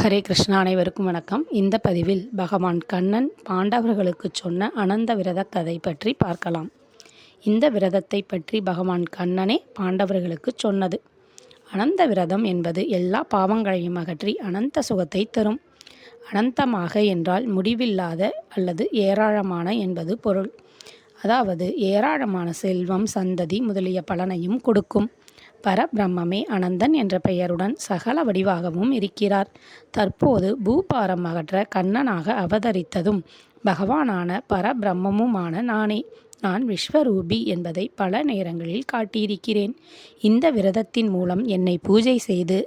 ஹரே கிருஷ்ணா அனைவருக்கும் வணக்கம். இந்த பதிவில் பகவான் கண்ணன் பாண்டவர்களுக்கு சொன்ன அனந்த விரத கதை பற்றி பார்க்கலாம். இந்த விரதத்தை பற்றி பகவான் கண்ணனே பாண்டவர்களுக்கு சொன்னது. அனந்த விரதம் என்பது எல்லா பாவங்களையும் அகற்றி அனந்த சுகத்தை தரும். அனந்தமாக என்றால் முடிவில்லாத அல்லது ஏராளமான என்பது பொருள். அதாவது ஏராளமான செல்வம் சந்ததி முதலிய பலனையும் கொடுக்கும். பரபிரம்மே அனந்தன் என்ற பெயருடன் சகல வடிவாகவும் இருக்கிறார். தற்போது பூபாரம் அகற்ற கண்ணனாக அவதரித்ததும் பகவானான பரபிரம்மமுமான நானே. நான் விஸ்வரூபி என்பதை பல நேரங்களில் காட்டியிருக்கிறேன். இந்த விரதத்தின் மூலம் என்னை பூஜை செய்து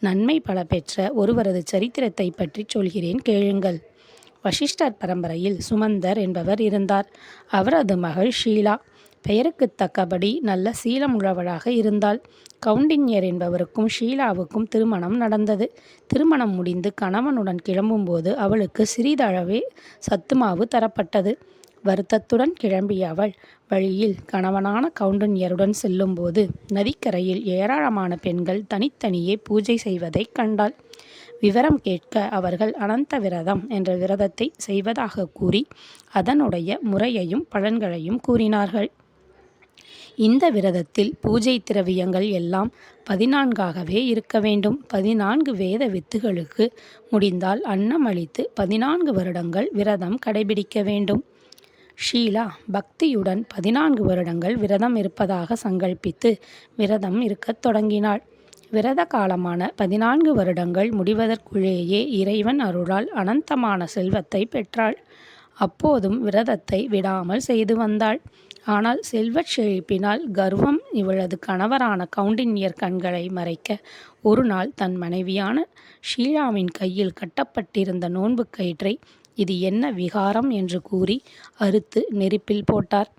நன்மை பல பெற்ற ஒருவரது சரித்திரத்தை பற்றி சொல்கிறேன் கேளுங்கள். வசிஷ்டர் பரம்பரையில் சுமந்தர் என்பவர் இருந்தார். அவரது மகள் ஷீலா. பெயருக்கு தக்கபடி நல்ல சீலமுள்ளவளாக இருந்தாள். கவுண்டின்யர் என்பவருக்கும் ஷீலாவுக்கும் திருமணம் நடந்தது. திருமணம் முடிந்து கணவனுடன் கிளம்பும்போது அவளுக்கு சிறிதளவே சத்துமாவு தரப்பட்டது. வருத்தத்துடன் கிளம்பிய அவள் வழியில் கணவனான கவுண்டன்யருடன் செல்லும்போது நதிக்கரையில் ஏராளமான பெண்கள் தனித்தனியே பூஜை செய்வதைக் கண்டாள். விவரம் கேட்க அவர்கள் அனந்த விரதம் என்ற விரதத்தை செய்வதாக கூறி அதனுடைய முறையையும் பலன்களையும் கூறினார்கள். இந்த விரதத்தில் பூஜை திரவியங்கள் எல்லாம் பதினான்காகவே இருக்க வேண்டும். பதினான்கு வேத வித்துகளுக்கு முடிந்தால் அன்னம் அளித்து பதினான்கு வருடங்கள் விரதம் கடைபிடிக்க வேண்டும். ஷீலா பக்தியுடன் பதினான்கு வருடங்கள் விரதம் இருப்பதாக சங்கல்பித்து விரதம் இருக்கத் தொடங்கினாள். விரத காலமான பதினான்கு வருடங்கள் முடிவதற்குள்ளேயே இறைவன் அருளால் அனந்தமான செல்வத்தை பெற்றாள். அப்போதும் விரதத்தை விடாமல் செய்து வந்தாள். ஆனால் செல்வச் செழிப்பினால் கர்வம் இவளது கணவரான கவுண்டின்யர் கண்களை மறைக்க ஒரு நாள் தன் மனைவியான ஷீலாவின் கையில் கட்டப்பட்டிருந்த நோன்பு கயிற்றை இது என்ன விகாரம்? என்று கூறி அறுத்து நெருப்பில் போட்டார்.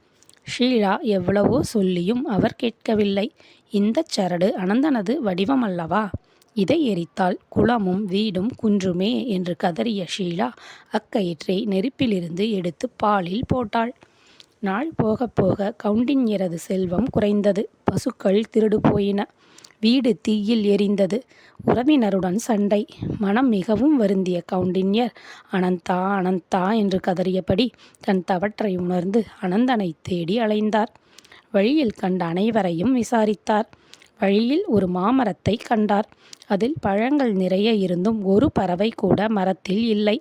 ஷீலா எவ்வளவோ சொல்லியும் அவர் கேட்கவில்லை. இந்த சரடு அனந்தனது வடிவமல்லவா? இதை எரித்தால் குளமும் வீடும் குன்றுமே? என்று கதறிய ஷீலா அக்கயிற்றை நெருப்பிலிருந்து எடுத்து பாலில் போட்டாள். நாள் போக போக கவுண்டின்யரது செல்வம் குறைந்தது. பசுக்கள் திருடு போயின. வீடு தீயில் எரிந்தது. உறவினருடன் சண்டை. மனம் மிகவும் வருந்திய கவுண்டின்யர் அனந்தா அனந்தா என்று கதறியபடி தன் தவற்றை உணர்ந்து அனந்தனை தேடி அலைந்தார். வழியில் கண்ட அனைவரையும் விசாரித்தார். வழியில் ஒரு மாமரத்தை கண்டார். அதில் பழங்கள் நிறைய இருந்தும் ஒரு பறவை கூட மரத்தில் இல்லை.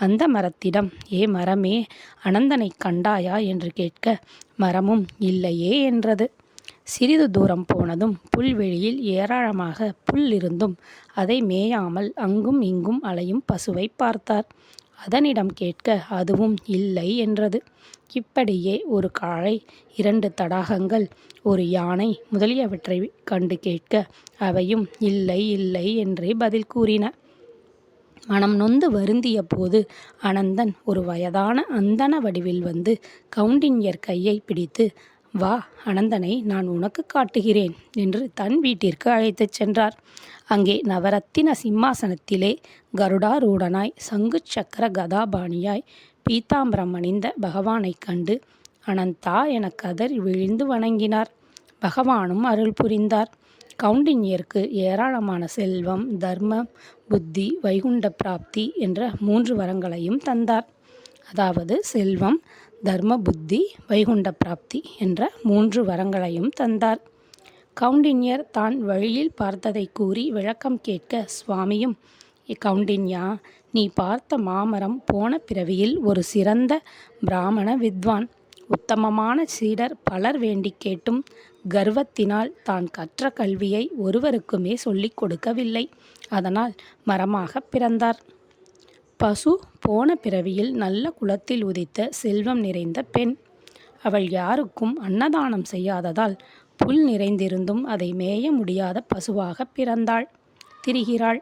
அந்த மரத்திடம் ஏ மரமே அனந்தனை கண்டாயா? என்று கேட்க மரமும் இல்லையே என்றது. சிறிது தூரம் போனதும் புல்வெளியில் ஏராளமாக புல் இருந்தும் அதை மேயாமல் அங்கும் இங்கும் அலையும் பசுவை பார்த்தார். அதனிடம் கேட்க அதுவும் இல்லை என்றது. இப்படியே ஒரு காளை இரண்டு தடாகங்கள் ஒரு யானை முதலியவற்றை கண்டு கேட்க அவையும் இல்லை இல்லை என்றே பதில் கூறின. மனம் நொந்து வருந்திய போது அனந்தன் ஒரு வயதான அந்தன வடிவில் வந்து கவுண்டின்யர் கையை பிடித்து வா அனந்தனை நான் உனக்கு காட்டுகிறேன் என்று தன் வீட்டிற்கு அழைத்துச் சென்றார். அங்கே நவரத்தின சிம்மாசனத்திலே கருடாரூடனாய் சங்கு சக்கர கதாபாணியாய் பீதாம்பரம் அணிந்த பகவானைக் கண்டு அனந்தா என கதறி விழுந்து வணங்கினார். பகவானும் அருள் புரிந்தார். கவுண்டின்யருக்கு ஏராளமான செல்வம் தர்மம் புத்தி வைகுண்ட பிராப்தி என்ற மூன்று வரங்களையும் தந்தார். அதாவது செல்வம் தர்ம புத்தி வைகுண்ட பிராப்தி என்ற மூன்று வரங்களையும் தந்தார். கவுண்டின்யர் தான் வழியில் பார்த்ததை கூறி விளக்கம் கேட்க சுவாமியும் கவுண்டின்யா நீ பார்த்த மாமரம் போன பிறவியில் ஒரு சிறந்த பிராமண வித்வான். உத்தமமான சீடர் பலர் வேண்டி கேட்டும் கர்வத்தினால் தான் கற்ற கல்வியை ஒருவருக்குமே சொல்லிக் கொடுக்கவில்லை. அதனால் மரமாக பிறந்தார். பசு போன பிறவியில் நல்ல குலத்தில் உதித்த செல்வம் நிறைந்த பெண். அவள் யாருக்கும் அன்னதானம் செய்யாததால் புல் நிறைந்திருந்தும் அதை மேய முடியாத பசுவாக பிறந்தாள். திரிகிறாள்.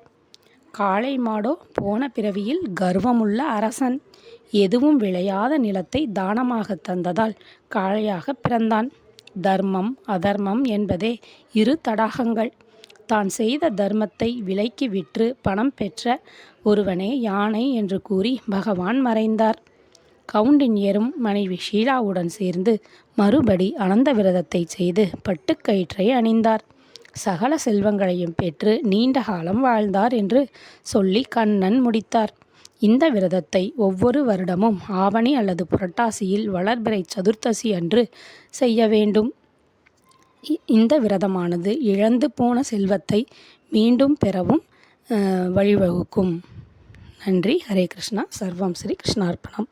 காளை மாடோ போன பிறவியில் கர்வமுள்ள அரசன். எதுவும் விளையாத நிலத்தை தானமாக தந்ததால் காளையாக பிறந்தான். தர்மம் அதர்மம் என்பதே இரு தடாகங்கள். தான் செய்த தர்மத்தை விலைக்கு விற்று பணம் பெற்ற ஒருவனே யானை என்று கூறி பகவான் மறைந்தார். கவுண்டின்யரும் மனைவி ஷீலாவுடன் சேர்ந்து மறுபடி அனந்த விரதத்தை செய்து பட்டுக்கயிற்றை அணிந்தார். சகல செல்வங்களையும் பெற்று நீண்ட காலம் வாழ்ந்தார் என்று சொல்லி கண்ணன் முடித்தார். இந்த விரதத்தை ஒவ்வொரு வருடமும் ஆவணி அல்லது புரட்டாசியில் வளர்பிறை சதுர்த்தசி அன்று செய்ய வேண்டும். இ- இந்த விரதமானது இழந்து போன செல்வத்தை மீண்டும் பெறவும் வழிவகுக்கும். நன்றி. ஹரே கிருஷ்ணா. சர்வம் ஸ்ரீ கிருஷ்ணார்ப்பணம்.